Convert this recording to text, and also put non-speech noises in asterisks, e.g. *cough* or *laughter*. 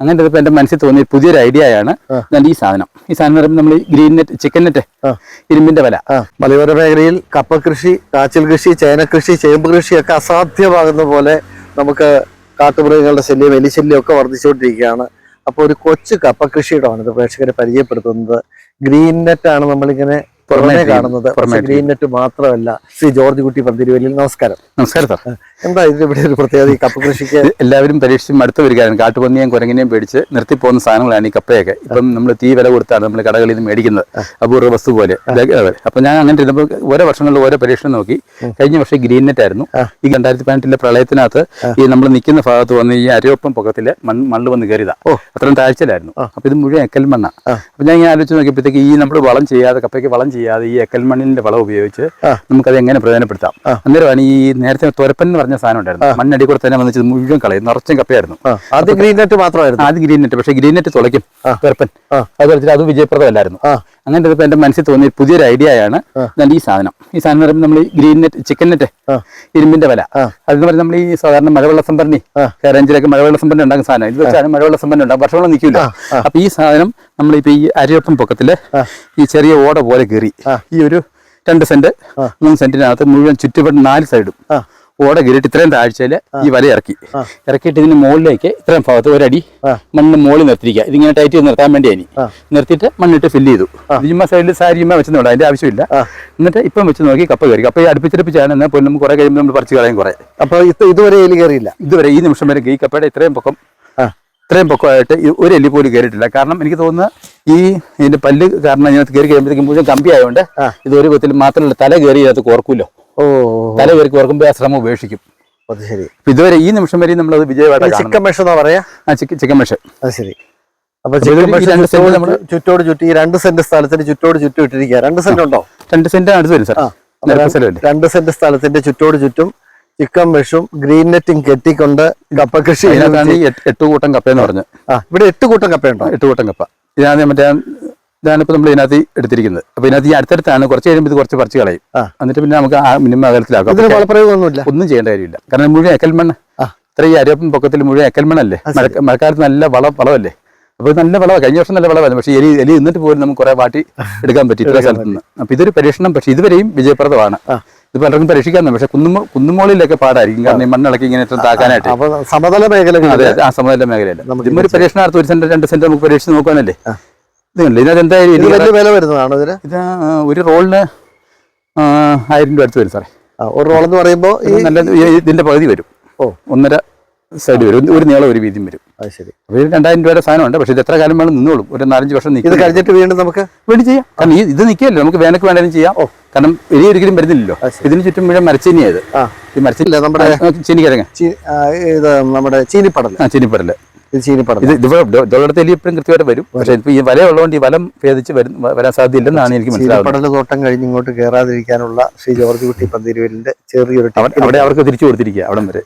അങ്ങനെ ഇപ്പൊ എന്റെ മനസ്സിൽ തോന്നിയ പുതിയൊരു ഐഡിയയാണ് ആണ് ഞാൻ ഈ സാധനം. ഈ സാധനം പറയുമ്പോൾ നമ്മൾ ഗ്രീൻ നെറ്റ് ചിക്കൻ നെറ്റ്. ഇരുമ്പിന്റെ വില. മലയോര മേഖലയിൽ കപ്പ കൃഷി കാച്ചിൽ കൃഷി ചേന കൃഷി ചേമ്പ് കൃഷിയൊക്കെ അസാധ്യമാകുന്ന പോലെ നമുക്ക് കാട്ടുമൃഗങ്ങളുടെ ശല്യം എലിശല്യം ഒക്കെ വർദ്ധിച്ചുകൊണ്ടിരിക്കുകയാണ്. അപ്പോൾ ഒരു കൊച്ചു കപ്പ കൃഷിയുടെ ആണ് ഇത് പ്രേക്ഷകരെ പരിചയപ്പെടുത്തുന്നത്. ഗ്രീൻ നെറ്റ് ആണ് നമ്മളിങ്ങനെ പുറമേ കാണുന്നത് ഗ്രീൻ നെറ്റ് മാത്രമല്ല ശ്രീ ജോർജ് കുട്ടി പന്തിരുവല്ലിൽ നമസ്കാരം. നമസ്കാരം സാർ. എന്താ ഇതിന് ഇവിടെ ഒരു പ്രത്യേകത ഈ കപ്പ കൃഷിക്ക്? എല്ലാവരും പരീക്ഷിച്ച് അടുത്ത് വരികയാണ് കാട്ടുപന്നിയും കുരങ്ങിനെയും പേടിച്ച് നിർത്തിപ്പോകുന്ന സാധനങ്ങളാണ് ഈ കപ്പയൊക്കെ. ഇപ്പം നമ്മൾ തീ വില കൊടുത്താണ് നമ്മൾ കടകളിൽ നിന്ന് മേടിക്കുന്നത് അപൂർവ വസ്തു പോലെ. അപ്പൊ ഞാൻ അങ്ങനെ ഇരുന്നപ്പോൾ ഓരോ വർഷങ്ങളിൽ ഓരോ പരീക്ഷണം നോക്കി. കഴിഞ്ഞ വർഷം ഗ്രീൻ നെറ്റ് ആയിരുന്നു. ഈ രണ്ടായിരത്തി പതിനെട്ടിലെ പ്രളയത്തിനകത്ത് ഈ നമ്മൾ നിൽക്കുന്ന ഭാഗത്ത് വന്ന് ഈ അരയൊപ്പം പൊക്കത്തിൽ മണ്ണ് മണ്ണ് വന്ന് കയറിയതാ. ഓ. അത്രയും താഴ്ചയിലായിരുന്നു അപ്പൊ ഇത് മുഴുവൻ എക്കൽ മണ്ണാണ് അപ്പൊ ഞാൻ ഇങ്ങനെ ആലോചിച്ച് നോക്കിയപ്പോഴത്തേക്ക് ഈ നമ്മൾ വളം ചെയ്യാതെ കപ്പയ്ക്ക് വളം ചെയ്യാതെ ഈ എക്കൽ മണ്ണിന്റെ വളം ഉപയോഗിച്ച്. നമുക്കത് എങ്ങനെ പ്രയോജനപ്പെടുത്താം? അന്നേരമാണ് ഈ നേരത്തെ തുരപ്പൻ എന്ന് പറഞ്ഞ സാധനം ഉണ്ടായിരുന്നു. മണ്ണടി കൂടെ തന്നെ വന്നിച്ച് മുഴുവൻ കളയും. നിറച്ചും കപ്പയായിരുന്നു. അത് ആദ്യം ഗ്രീൻ നെറ്റ് മാത്രമായിരുന്നു. ആദ്യം ഗ്രീൻ നെറ്റ് പക്ഷേ ഗ്രീൻ നെറ്റ് തുളയ്ക്കും തുരപ്പൻ. അത് അത് വിജയപ്രദമല്ലായിരുന്നു. അങ്ങനെ ഇപ്പൊ എന്റെ മനസ്സിൽ തോന്നിയ പുതിയൊരു ഐഡിയയാണ് ഞാൻ ഈ സാധനം. ഈ സാധനം പറയുമ്പോൾ നമ്മൾ ഈ ഗ്രീൻ നെറ്റ് ചിക്കൻ നെറ്റ്. ഇരുമ്പിന്റെ വല. അതെന്ന് പറഞ്ഞ നമ്മൾ ഈ സാധാരണ മഴവെള്ള സംഭരണി ആ. മഴവെള്ള സംഭരണി ഉണ്ടാക്കുന്ന സാധനം. ഇത് വെച്ചാൽ മഴവെള്ള സംഭരണി ഉണ്ടാകും വർഷങ്ങളൊന്നും നിൽക്കില്ല. അപ്പൊ ഈ സാധനം നമ്മൾ നമ്മളിപ്പോ ഈ അരിയൊപ്പം പൊക്കത്തിൽ ഈ ചെറിയ ഓട പോലെ കയറി ഈ ഒരു രണ്ട് സെന്റ് മൂന്ന് സെന്റിനകത്ത് മുഴുവൻ ചുറ്റുപാട് നാല് സൈഡും. ഓട കയറിയിട്ട് ഇത്രയും താഴ്ചയിൽ ഈ വല ഇറക്കി. ഇറക്കിയിട്ട് ഇതിന് മുകളിലേക്ക് ഇത്രയും ഭാഗത്ത് ഒരടി. മണ്ണ് മുകളിൽ നിർത്തിരിക്കുക ഇതിങ്ങനെ ടൈറ്റ് ചെയ്ത് നിർത്താൻ വേണ്ടി ഇനി നിർത്തിയിട്ട് മണ്ണിട്ട് ഫില്ല് ചെയ്തു. ജിമ്മ സൈഡിൽ സാരിയുമ്മ വെച്ചെന്നുണ്ട് അതിന്റെ ആവശ്യമില്ല. എന്നിട്ട് ഇപ്പം വെച്ച് നോക്കി കപ്പ കയറി. കപ്പ ഈ അടുപ്പിച്ചടുപ്പിച്ചാണ്. എന്നാൽ പോലും നമുക്ക് കുറെ കഴിയുമ്പോൾ നമ്മൾ പറിച്ചു കളയും കുറെ. അപ്പൊ ഇത് ഇതുവരെ എലി കയറിയില്ല? ഇതുവരെ ഈ നിമിഷം വരെ ഈ കപ്പയുടെ ഇത്രയും പൊക്കം ഇത്രയും പൊക്കമായിട്ട് ഒരു എലി പോലും കയറിയിട്ടില്ല. കാരണം എനിക്ക് തോന്നുന്നത് ഈ ഇതിന്റെ പല്ല് കാരണം ഇതിനകത്ത് കയറി കഴിയുമ്പോഴത്തേക്കും മുഴുവൻ കമ്പി ആയതുകൊണ്ട് ഇത് ഒരു വിധത്തിൽ മാത്രമല്ല തല കയറി ഇതിനകത്ത് കോർക്കൂലോ. ഓ. തല പേർക്ക് കോർക്കുമ്പോൾ ആ ശ്രമം ഉപേക്ഷിക്കും. അത് ശരി. ഇതുവരെ ഈ നിമിഷം വരെ നമ്മളത് വിജയമായിട്ട് കാണുന്നു ചിക്കൻ മെഷ് എന്നാ പറയാ? ആ ചിക്കൻ ചിക്കൻ മെഷ് അത് ശരി. അപ്പൊ ചിക്കൻ മെഷ് സെന്റ് ചുറ്റോട് ചുറ്റി രണ്ട് സെന്റ് സ്ഥലത്തിന് ചുറ്റോട് ചുറ്റും ഇട്ടിരിക്കുക. രണ്ട് സെന്റ് ഉണ്ടോ? രണ്ട് സെന്റ് അടുത്ത് വരും സാർ രണ്ട് സെന്റ് സ്ഥലത്തിന്റെ ചുറ്റോട് ചുറ്റും ചിക്കൻ മെഷും ഗ്രീൻ നെറ്റും കെട്ടിക്കൊണ്ട് കപ്പ കൃഷി എട്ട് കൂട്ടം കപ്പ എന്ന് പറഞ്ഞു ആ ഇവിടെ എട്ട് കൂട്ടം കപ്പയുണ്ടോ? എട്ട് കൂട്ടം കപ്പ. ഇതാണ് മറ്റേ ഇതാണ് ഇപ്പൊ നമ്മൾ ഇതിനകത്ത് എടുത്തിരിക്കുന്നത്. അപ്പൊ ഇതിനകത്ത് ഈ അടുത്തടുത്താണ് കുറച്ച് കഴിയുമ്പോൾ ഇത് കുറച്ച് പറിച്ച് കളയും. എന്നിട്ട് പിന്നെ നമുക്ക് ആ മിനിമം അകലത്തിലാക്കാം. ഒന്നും ചെയ്യേണ്ട കാര്യമില്ല. കാരണം മുഴുവൻ എക്കൽമണ്ണ്. ഇത്ര ഈ അരപ്പം പൊക്കത്തിൽ മുഴുവൻ എക്കൽമണ്ണല്ലേ മഴ- മഴക്കാലത്ത് നല്ല വളം വളമല്ലേ? അപ്പൊ നല്ല വളമാണ് കഴിഞ്ഞ വർഷം നല്ല വളമായിരുന്നു. പക്ഷേ എലി എലി നിന്നിട്ട് പോലും നമുക്ക് കുറെ വാട്ടി *laughs* എടുക്കാൻ പറ്റി ഇത്ര സ്ഥലത്ത് നിന്ന്. അപ്പൊ ഇതൊരു പരീക്ഷണം. പക്ഷേ ഇതുവരെയും വിജയപ്രദമാണ്. ഇത് പലർക്കും പരീക്ഷിക്കാൻ പക്ഷെ കുന്നുമോ കുന്നുമോളിലൊക്കെ പാടായിരിക്കും. കാരണം ഈ മണ്ണിളക്കി ഇങ്ങനെ ഇത്ര താക്കാനായിട്ട്. സമതല മേഖല അതെ ആ സമതല മേഖലയല്ല ഒരു പരീക്ഷണാർത്ഥം ഒരു സെന്റ് രണ്ട് സെന്റ് നമുക്ക് പരീക്ഷിച്ച് നോക്കാനല്ലേ? ഇതുണ്ട്. ഇതിനകത്ത് എന്തായാലും ഇത് ഇനി വലിയ വില വരുന്നതാണോ ഇതിന്? ഇത് ഒരു റോളിന് ആയിരം രൂപ അടുത്ത് വരും സാറേ. ആ, ഒരു റോൾ എന്ന് പറയുമ്പോ ഈ ഇത് നല്ല ഈ- ഇതിന്റെ പകുതി വരും. ഓ. ഒന്നര സൈഡ് വരും. ഒരു- ഒരു നീളം ഒരു വീതിയും വരും. അത് ശരി. അപ്പോൾ ഇത് രണ്ടായിരം രൂപയുടെ സാധനമുണ്ട്. പക്ഷേ ഇത് എത്ര കാലം വേണം നിന്നോളും. ഒരു നാലഞ്ച് വർഷം ഇത് നിൽക്കും കഴിഞ്ഞിട്ട് വീണ്ടും നമുക്ക് വേണ്ടി ചെയ്യാം. കാരണം ഈ ഇത് നിൽക്കുകയല്ലോ നമുക്ക് വേനക്ക് വേണമെങ്കിലും ചെയ്യാം. കാരണം എലി ഒരിക്കലും വരുന്നില്ലല്ലോ. ഇതിന് ചുറ്റും മുഴുവൻ മരച്ചീനിയായത് ആ. ഈ മരച്ചീനി ഇല്ല നമ്മുടെ ചീനിക്കിഴങ്ങ് ചീ- ആ, ഇത് നമ്മുടെ ചീനിപ്പടൽ ആ ചീനിപ്പരൽ ഇത് ഇത് എലി എപ്പോഴും കൃത്യമായിട്ട് വരും. പക്ഷേ ഇപ്പൊ ഈ വല ഉള്ളതുകൊണ്ട് ഈ വലം ഭേദിച്ച് വരും വരാൻ സാധ്യതയില്ലെന്നാണ് എനിക്ക് മനസ്സിലാവുന്നത്. തോട്ടം കഴിഞ്ഞ് ഇങ്ങോട്ട് കയറാതിരിക്കാനുള്ള ശ്രീ ജോർജ് കുട്ടി പന്തിരുവരിന്റെ ചെറിയൊരു അവിടെ അവർക്ക് തിരിച്ചു കൊടുത്തിരിക്കുക അവിടം വരെ.